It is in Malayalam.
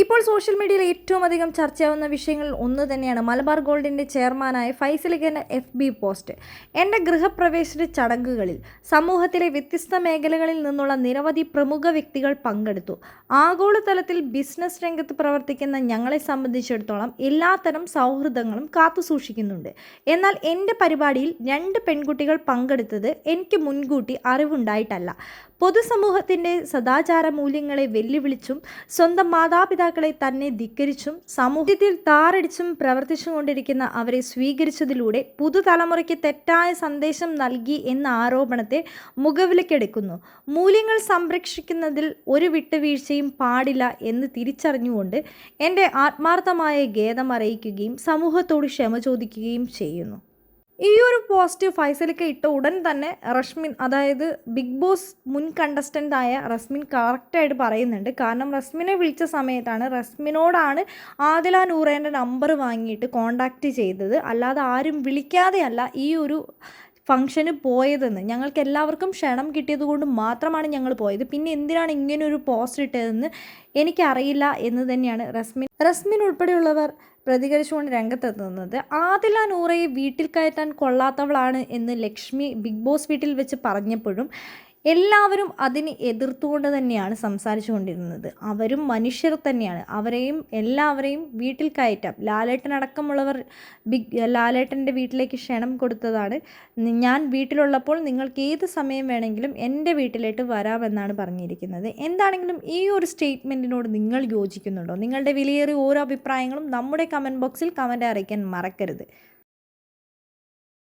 ഇപ്പോൾ സോഷ്യൽ മീഡിയയിൽ ഏറ്റവും അധികം ചർച്ചയാവുന്ന വിഷയങ്ങളിൽ ഒന്ന് തന്നെയാണ്. മലബാർ ഗോൾഡിന്റെ ചെയർമാനായ ഫൈസലിഖന്റെ എഫ് ബി പോസ്റ്റ്. എന്റെ ഗൃഹപ്രവേശന ചടങ്ങുകളിൽ സമൂഹത്തിലെ വ്യത്യസ്ത മേഖലകളിൽ നിന്നുള്ള നിരവധി പ്രമുഖ വ്യക്തികൾ പങ്കെടുത്തു. ആഗോളതലത്തിൽ ബിസിനസ് രംഗത്ത് പ്രവർത്തിക്കുന്ന ഞങ്ങളെ സംബന്ധിച്ചിടത്തോളം എല്ലാത്തരം സൗഹൃദങ്ങളും കാത്തുസൂക്ഷിക്കുന്നുണ്ട് എന്നാൽ എന്റെ പരിപാടിയിൽ രണ്ട് പെൺകുട്ടികൾ പങ്കെടുത്തത് എനിക്ക് മുൻകൂട്ടി അറിവുണ്ടായിട്ടല്ല. പൊതുസമൂഹത്തിന്റെ സദാചാര മൂല്യങ്ങളെ വെല്ലുവിളിച്ചും സ്വന്തം മാതാപിതാക്കളെ തന്നെ ധിക്കരിച്ചും സമൂഹത്തിൽ താറടിച്ചും പ്രവർത്തിച്ചുകൊണ്ടിരിക്കുന്ന അവരെ സ്വീകരിച്ചതിലൂടെ പുതുതലമുറയ്ക്ക് തെറ്റായ സന്ദേശം നൽകി എന്ന ആരോപണത്തെ മുഖവിലക്കെടുക്കുന്നു. മൂല്യങ്ങൾ സംരക്ഷിക്കുന്നതിൽ ഒരു വിട്ടുവീഴ്ചയും പാടില്ല എന്ന് തിരിച്ചറിഞ്ഞുകൊണ്ട് എന്റെ ആത്മാർത്ഥമായ ഖേദം അറിയിക്കുകയും സമൂഹത്തോട് ക്ഷമ ചോദിക്കുകയും ചെയ്യുന്നു. ഈ ഒരു പോസിറ്റീവ് ഫൈസലൊക്കെ ഇട്ട ഉടൻ തന്നെ റഷ്മിൻ അതായത് ബിഗ് ബോസ് മുൻ കണ്ടസ്റ്റന്റ് ആയ റസ്മിൻ കറക്റ്റായിട്ട് പറയുന്നുണ്ട്. കാരണം റസ്മിനെ വിളിച്ച സമയത്താണ് റസ്മിനോടാണ് ആദില നൂറേന്റെ നമ്പർ വാങ്ങിയിട്ട് കോണ്ടാക്റ്റ് ചെയ്തത്. അല്ലാതെ ആരും വിളിക്കാതെയല്ല ഈ ഒരു ഫംഗ്ഷന് പോയതെന്ന്. ഞങ്ങൾക്ക് എല്ലാവർക്കും ക്ഷണം കിട്ടിയത് കൊണ്ട് മാത്രമാണ് ഞങ്ങൾ പോയത്. പിന്നെ എന്തിനാണ് ഇങ്ങനെ ഒരു പോസ്റ്റ് ഇട്ടതെന്ന് എനിക്കറിയില്ല എന്ന് തന്നെയാണ് റസ്മിൻ. റസ്മിൻ ഉൾപ്പെടെയുള്ളവർ പ്രതികരിച്ചുകൊണ്ട് രംഗത്തെത്തുന്നത്. ആദില നൂറയെ വീട്ടിൽ കയറ്റാൻ കൊള്ളാത്തവളാണ് എന്ന് ലക്ഷ്മി ബിഗ് ബോസ് വീട്ടിൽ വെച്ച് പറഞ്ഞപ്പോഴും എല്ലാവരും അതിന് എതിർത്തുകൊണ്ട് തന്നെയാണ് സംസാരിച്ചു കൊണ്ടിരുന്നത് അവരും മനുഷ്യർ തന്നെയാണ്. അവരെയും എല്ലാവരെയും വീട്ടിൽ കയറ്റാം. ലാലേട്ടനടക്കമുള്ളവർ ബിഗ് ലാലേട്ടന്റെ വീട്ടിലേക്ക് ക്ഷണം കൊടുത്തതാണ്. ഞാൻ വീട്ടിലുള്ളപ്പോൾ നിങ്ങൾക്ക് ഏത് സമയം വേണമെങ്കിലും എന്റെ വീട്ടിലേക്ക് വരാമെന്നാണ് പറഞ്ഞിരിക്കുന്നത്. എന്താണെങ്കിലും ഈ ഒരു സ്റ്റേറ്റ്മെന്റിനോട് നിങ്ങൾ യോജിക്കുന്നുണ്ടോ? നിങ്ങളുടെ വിലയേറിയ ഓരോ അഭിപ്രായങ്ങളും നമ്മുടെ കമന്റ് ബോക്സിൽ കമന്റ് അറിയിക്കാൻ മറക്കരുത്.